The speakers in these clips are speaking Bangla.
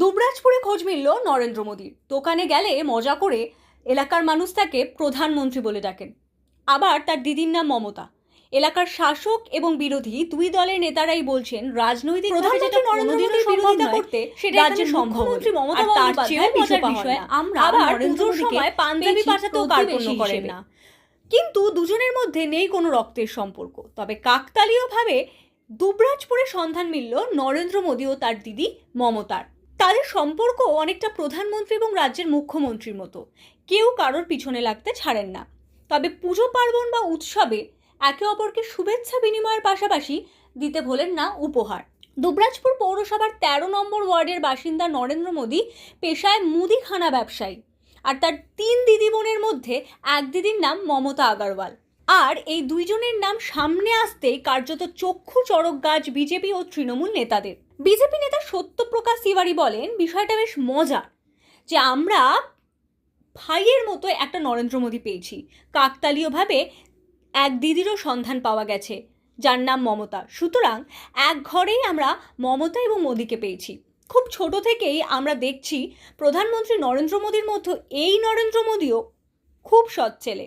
দুবরাজপুরে খোঁজ মিলল নরেন্দ্র মোদীর। দোকানে গেলে মজা করে এলাকার মানুষ তাকে প্রধানমন্ত্রী বলে ডাকেন। আবার তার দিদির নাম মমতা। এলাকার শাসক এবং বিরোধী দুই দলের নেতারাই বলছেন রাজনৈতিক প্রধানমন্ত্রী নরেন্দ্র মোদীর বিরোধিতা করতে সেটা রাজ্যের এখানে মুখ্যমন্ত্রী মমতা তার বন্দ্যোপাধ্যায় মজার বিষয় আমরা আবার পুজোর সময় পাঞ্জাবি পাঠাতেও কার্পণ্য করেন না। কিন্তু দুজনের মধ্যে নেই কোনো রক্তের সম্পর্ক। তবে কাকতালীয়ভাবে দুবরাজপুরে সন্ধান মিলল নরেন্দ্র মোদী ও তার দিদি মমতার। তাদের সম্পর্ক অনেকটা প্রধানমন্ত্রী এবং রাজ্যের মুখ্যমন্ত্রীর মতো। কেউ কারোর পিছনে লাগতে ছাড়েন না। তবে পুজো পার্বণ বা উৎসবে একে অপরকে শুভেচ্ছা বিনিময়ের পাশাপাশি দিতে ভোলেন না উপহার। দুবরাজপুর পৌরসভার তেরো নম্বর ওয়ার্ডের বাসিন্দা নরেন্দ্র মোদী পেশায় মুদিখানা ব্যবসায়ী। আর তার তিন দিদি বোনের মধ্যে এক দিদির নাম মমতা আগারওয়াল। আর এই দুইজনের নাম সামনে আসতেই কার্যত চক্ষু চড়ক গাছ বিজেপি ও তৃণমূল নেতাদের। বিজেপি নেতা সত্যপ্রকাশ তিওয়ারি বলেন, বিষয়টা বেশ মজার যে আমরা ভাইয়ের মতো একটা নরেন্দ্র মোদী পেয়েছি। কাকতালীয়ভাবে এক দিদিরও সন্ধান পাওয়া গেছে, যার নাম মমতা। সুতরাং এক ঘরেই আমরা মমতা এবং মোদীকে পেয়েছি। খুব ছোট থেকেই আমরা দেখছি প্রধানমন্ত্রী নরেন্দ্র মোদীর মতো এই নরেন্দ্র মোদীও খুব সৎ ছেলে।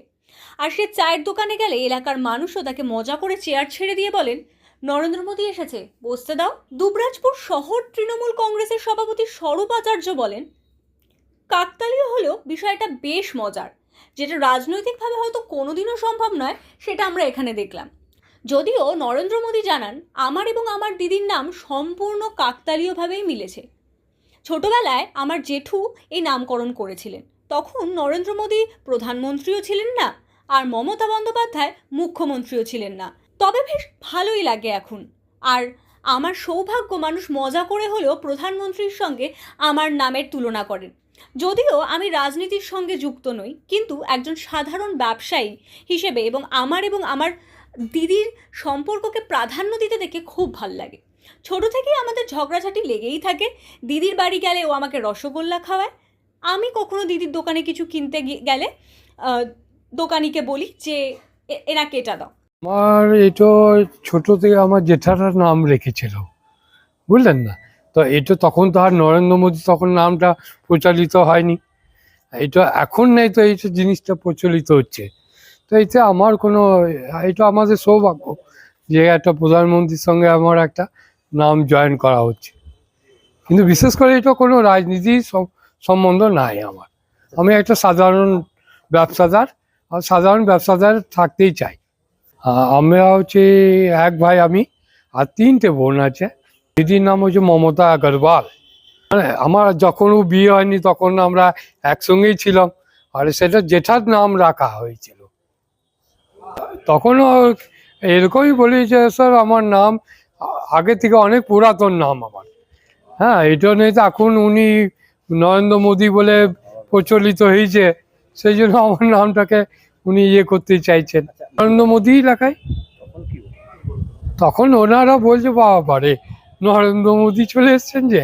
আর সে চায়ের দোকানে গেলে এলাকার মানুষও তাকে মজা করে চেয়ার ছেড়ে দিয়ে বলেন, নরেন্দ্র মোদী এসেছে, বসতে দাও। দুবরাজপুর শহর তৃণমূল কংগ্রেসের সভাপতি স্বরূপ আচার্য বলেন, কাকতালীয় হলেও বিষয়টা বেশ মজার। যেটা রাজনৈতিকভাবে হয়তো কোনোদিনও সম্ভব নয়, সেটা আমরা এখানে দেখলাম। যদিও নরেন্দ্র মোদী জানান, আমার এবং আমার দিদির নাম সম্পূর্ণ কাকতালীয়ভাবেই মিলেছে। ছোটবেলায় আমার জেঠু এই নামকরণ করেছিলেন। তখন নরেন্দ্র মোদী প্রধানমন্ত্রীও ছিলেন না আর মমতা বন্দ্যোপাধ্যায় মুখ্যমন্ত্রীও ছিলেন না। তবে বেশ ভালোই লাগে এখন। আর আমার সৌভাগ্য মানুষ মজা করে হলেও প্রধানমন্ত্রীর সঙ্গে আমার নামের তুলনা করেন। যদিও আমি রাজনীতির সঙ্গে যুক্ত নই, কিন্তু একজন সাধারণ ব্যবসায়ী হিসেবে এবং আমার এবং আমার দিদির সম্পর্ককে প্রাধান্য দিতে দেখে খুব ভালো লাগে। ছোট থেকেই আমাদের ঝগড়াঝাটি লেগেই থাকে। দিদির বাড়ি গেলে ও আমাকে রসগোল্লা খাওয়ায় আমি কখনো দিদির দোকানে কিছু কিনতে গেলে দোকানিকে বলি যে, "এ- এনাকে এটা দাও। আমার এটা ছোট থেকে আমার জেঠাটার নাম রেখেছিল। বুঝলেন না? তো এটা তখন তো আর নরেন্দ্র মোদী তখন নামটা প্রচলিত হয়নি। এটা এখন নেই তো এই জিনিসটা প্রচলিত হচ্ছে। তো এতে আমার কোনো, এটা আমাদের সৌভাগ্য যে একটা প্রধানমন্ত্রীর সঙ্গে আমার একটা নাম জয়েন করা হচ্ছে। কিন্তু বিশেষ করে এটা কোনো রাজনীতির সম- সম্বন্ধ নাই আমার। আমি একটা সাধারণ ব্যবসাদার, আর সাধারণ ব্যবসাদার থাকতেই চাই। আমরা হচ্ছে এক ভাই আমি, আর তিনটে বোন আছে। দিদির নাম হচ্ছে মমতা আগরওয়াল। মানে আমার যখন ও বিয়ে হয়নি তখন আমরা একসঙ্গেই ছিলাম, আর সেটা জেঠার নাম রাখা হয়েছিল। তখনও এরকমই বলি যে, স্যার, আমার নাম আগে থেকে অনেক পুরাতন নাম আমার। হ্যাঁ এটা নিয়ে তো এখন উনি নরেন্দ্র মোদী বলে প্রচলিত হয়েছে, সেই জন্য আমার নামটাকে উনি ইয়ে করতে চাইছেন। নরেন্দ্র মোদী এলাকায় তখন ওনারা বলছে, বাবা বারে নরেন্দ্র মোদী চলে এসছেন যে।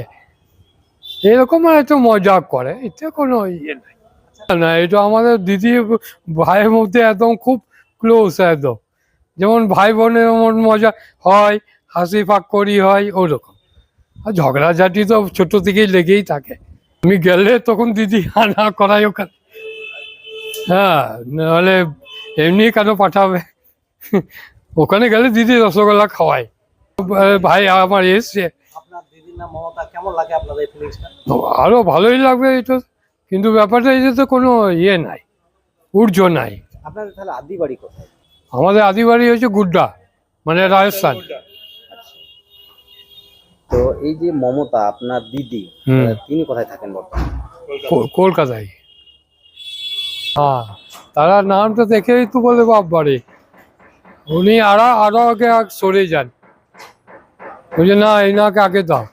এরকম একটু মজা করে, এতে কোনো ইয়ে নাই। না, এটা আমাদের দিদি ভাইয়ের মধ্যে একদম খুব ক্লোজ একদম। যেমন ভাই বোনের মজা হয়, হাসি ফাঁক ফাক্করি হয়, ওরকম। আর ঝগড়াঝাটি তো ছোট থেকেই লেগেই থাকে। আমি গেলে তখন দিদি আনা করাই ওখানে হ্যাঁ নাহলে এমনি কেন পাঠাবে? ওখানে গেলে দিদি রসগোল্লা খাওয়ায়। ভাই আমার এসছে। আরও ভালোই লাগবে এটা। কিন্তু ব্যাপারটা এই যে তো কোনো ইয়ে নাই ঊর্ধ্ব নাই। তাহলে আদি বাড়ি আমাদের হচ্ছে গুড্ডা মানে রাজস্থান। তো এই যে মমতা আপনার দিদি তিনি কোথায় থাকেন বর্তমানে? কলকাতায়। হ্যাঁ তারা নামটা দেখেই তো বলে বাপবারে। উনি আরও আরও আগে সরে যান। বলছে না এনাকে আগে দাও।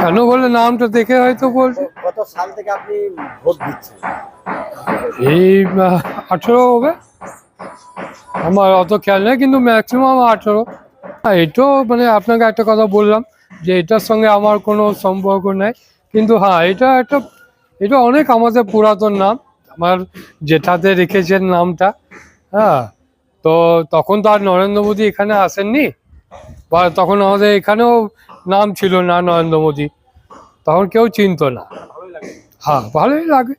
কেন বলে নামটা দেখে হয়তো বলছে। কত সাল থেকে আপনি ভোট দিচ্ছেন? এই আঠেরো হবে। আমার অত খেয়াল নেই কিন্তু ম্যাক্সিমাম আঠেরো। এটাও মানে আপনাকে একটা কথা বললাম যে এটার সঙ্গে আমার কোনো সম্পর্ক নেই। কিন্তু হ্যাঁ এটা একটা, এটা অনেক আমাদের পুরাতন নাম। আমার জেঠাতে রেখেছেন নামটা। হ্যাঁ তো তখন তো আর নরেন্দ্র মোদী এখানে আসেননি। বা তখন আমাদের এখানেও নাম ছিল না নরেন্দ্র মোদী। তখন কেউ চিনতো না। হ্যাঁ ভালোই লাগে।